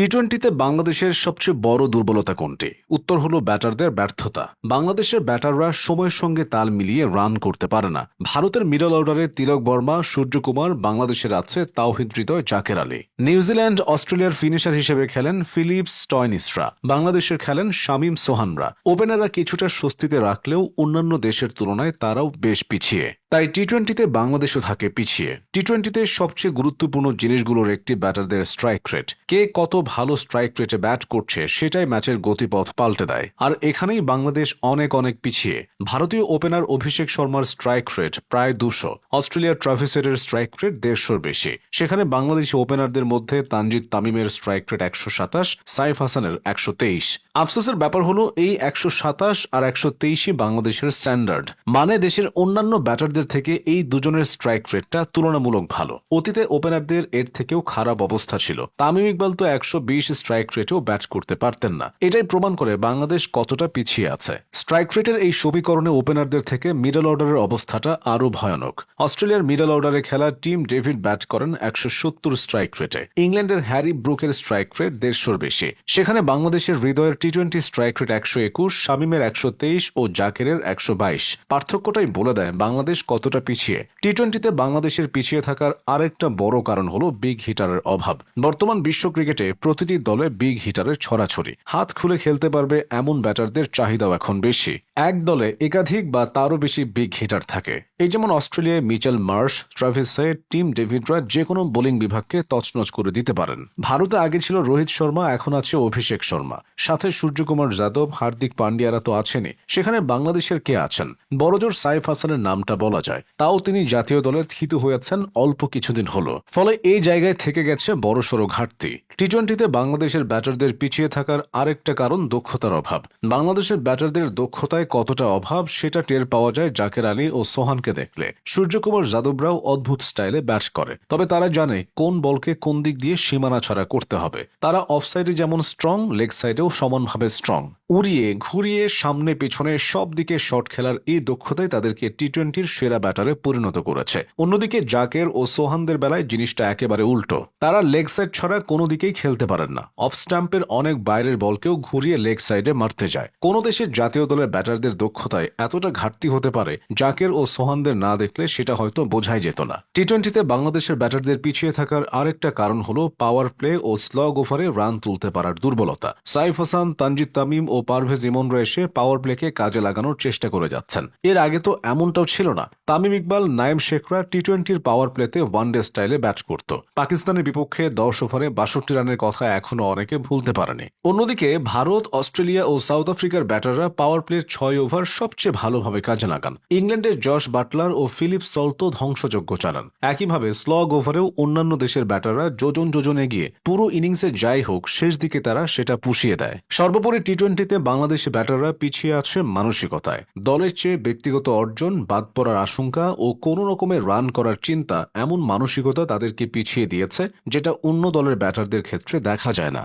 টি টোয়েন্টিতে বাংলাদেশের সবচেয়ে বড় দুর্বলতা কোনটি? উত্তর হলো ব্যাটারদের ব্যর্থতা। বাংলাদেশের ব্যাটাররা সময়ের সঙ্গে তাল মিলিয়ে রান করতে পারে না। ভারতের মিডল অর্ডারে তিলক বর্মা, সূর্যকুমার, বাংলাদেশের আছে তাওহিদ হৃদয়, জাকের আলী। নিউজিল্যান্ড, অস্ট্রেলিয়ার ফিনিশার হিসেবে খেলেন ফিলিপস টয়নিসরা বাংলাদেশের খেলেন শামীম সোহানরা। ওপেনাররা কিছুটা স্বস্তিতে রাখলেও অন্যান্য দেশের তুলনায় তারাও বেশ পিছিয়ে। তাই টি টোয়েন্টিতে বাংলাদেশও থাকে পিছিয়ে। টি টোয়েন্টিতে সবচেয়ে গুরুত্বপূর্ণ জিনিসগুলোর একটি ব্যাটারদের স্ট্রাইক রেট কে কত ভালো স্ট্রাইক রেটে ব্যাট করছে, সেটাই ম্যাচের গতিপথ পাল্টে দেয়। আর এখানেই বাংলাদেশ অনেক অনেক পিছিয়ে। ভারতীয় ওপেনার অভিষেক শর্মার স্ট্রাইক রেট প্রায় দুশো। অস্ট্রেলিয়ার ট্রাভিসেটের স্ট্রাইক রেট দেড়শোর বেশি। সেখানে বাংলাদেশি ওপেনারদের মধ্যে তানজিদ তামিমের স্ট্রাইক রেট একশো সাতাশ, সাইফ হাসানের একশো তেইশ। আফসোসের ব্যাপার হলো, এই একশো সাতাশ আর একশো তেইশই বাংলাদেশের স্ট্যান্ডার্ড মানে দেশের অন্যান্য ব্যাটারদের থেকে এই দুজনের স্ট্রাইক রেটটা তুলনামূলক ভালো। অতীতে ওপেনারদের এর থেকেও খারাপ অবস্থা ছিল। তামিম ইকবাল তো একশো বিশ স্ট্রাইক রেটেও ব্যাট করতে পারতেন না। এটাই প্রমাণ করে বাংলাদেশ কতটা পিছিয়ে আছে। স্ট্রাইক রেটের এই সমীকরণে ওপেনারদের থেকে মিডল অর্ডারের অবস্থাটা আরও ভয়ানক। অস্ট্রেলিয়ার মিডল অর্ডারে খেলা টিম ডেভিড ব্যাট করেন একশো সত্তর স্ট্রাইক রেটে ইংল্যান্ডের হ্যারি ব্রুকের স্ট্রাইক রেট দেড়শোর বেশি। সেখানে বাংলাদেশের হৃদয়ের টি টোয়েন্টি স্ট্রাইক রেট একশো একুশ, শামিমের একশো তেইশ ও জাকেরের একশো বাইশ। পার্থক্যটাই বলে দেয় বাংলাদেশ কতটা পিছিয়ে। টি টোয়েন্টিতে বাংলাদেশের পিছিয়ে থাকার আরেকটা বড় কারণ হলো বিগ হিটারের অভাব। বর্তমান বিশ্ব ক্রিকেটে প্রতিটি দলে বিগ হিটারের ছড়াছড়ি। হাত খুলে খেলতে পারবে এমন ব্যাটারদের চাহিদাও এখন বেশি। এক দলে একাধিক বা তারও বেশি বিগ হিটার থাকে। এই যেমন অস্ট্রেলিয়ায় মিচেল মার্শ, ট্রাভিস সাইড টিম ডেভিডরা যে কোনো বোলিং বিভাগকে তছনছ করে দিতে পারেন। ভারতে আগে ছিল রোহিত শর্মা, এখন আছে অভিষেক শর্মা। সাথে সূর্যকুমার যাদব, হার্দিক পান্ডিয়ারা তো আছেনই। সেখানে বাংলাদেশের কে আছেন? বড়জোর সাইফ হাসানের নামটা বলা যায়। তাও তিনি জাতীয় দলে থিতু হয়েছেন অল্প কিছুদিন হলো। ফলে এই জায়গায় থেকে গেছে বড়সড় ঘাটতি। টি বাংলাদেশের ব্যাটারদের পিছিয়ে থাকার আরেকটা কারণ দক্ষতার অভাব। বাংলাদেশের ব্যাটারদের দক্ষতায় কতটা অভাব, সেটা টের পাওয়া যায় জাকের আলী ও সোহানকে দেখলে। সূর্যকুমার যাদবরাও অদ্ভুত স্টাইলে ব্যাট করে। তবে তারা জানে কোন বলকে কোন দিক দিয়ে সীমানা ছড়া করতে হবে। তারা অফসাইডে যেমন স্ট্রং লেগ সাইডেও সমানভাবে স্ট্রং উড়িয়ে, ঘুরিয়ে সামনে পেছনে সব দিকে শট খেলার এই দক্ষতাই তাদেরকে টি টোয়েন্টির সেরা ব্যাটারে পরিণত করেছে। অন্যদিকে জাকের ও সোহানদের বেলায় জিনিসটা একেবারে উল্টো। তারা লেগ সাইড ছাড়া কোনো দিকেই খেলতে পারেন না। অফ স্ট্যাম্পের অনেক বাইরের বলকেও ঘুরিয়ে লেগ সাইডে মারতে যায়। কোন দেশের জাতীয় দলের ব্যাটারদের দক্ষতায় এতটা ঘাটতি হতে পারে, জাকের ও সোহানদের না দেখলে সেটা হয়তো বোঝাই যেত না। টি টোয়েন্টিতে বাংলাদেশের ব্যাটারদের পিছিয়ে থাকার আরেকটা কারণ হলো পাওয়ার প্লে ও স্লগ ওভারে রান তুলতে পারার দুর্বলতা। সাইফ হাসান, তানজিদ তামিম ও পারভেজ ইমনরা এসে পাওয়ার প্লেকে কাজে লাগানোর চেষ্টা করে যাচ্ছেন। এর আগে তো এমনটাও ছিল না। তামিম ইকবাল নাইম শেখরা টি টোয়েন্টির পাওয়ার প্লেতে ওয়ানডে স্টাইলে ব্যাট করত। পাকিস্তানের বিপক্ষে দশ ওভারে বাষট্টি রানের কথা এখনও অনেকে ভুলতে পারেনি। অন্যদিকে ভারত, অস্ট্রেলিয়া ও সাউথ আফ্রিকার ব্যাটাররা পাওয়ার প্লের ছয় ওভার সবচেয়ে ভালোভাবে কাজে লাগান। ইংল্যান্ডের জশ বাটলার ও ফিলিপ সল্তো ধ্বংসযজ্ঞ চালান। একইভাবে স্লগ ওভারেও অন্যান্য দেশের ব্যাটাররা যোজন যোজন এগিয়ে পুরো ইনিংসে যাই হোক, শেষ দিকে তারা সেটা পুষিয়ে দেয়। সর্বোপরি টি টোয়েন্টিতে বাংলাদেশি ব্যাটাররা পিছিয়ে আছে মানসিকতায়। দলের চেয়ে ব্যক্তিগত অর্জন, বাদ পড়ার আশঙ্কা ও কোনো রকমের রান করার চিন্তা এমন মানসিকতা তাদেরকে পিছিয়ে দিয়েছে, যেটা অন্য দলের ব্যাটারদের ক্ষেত্রে দেখা যায় না।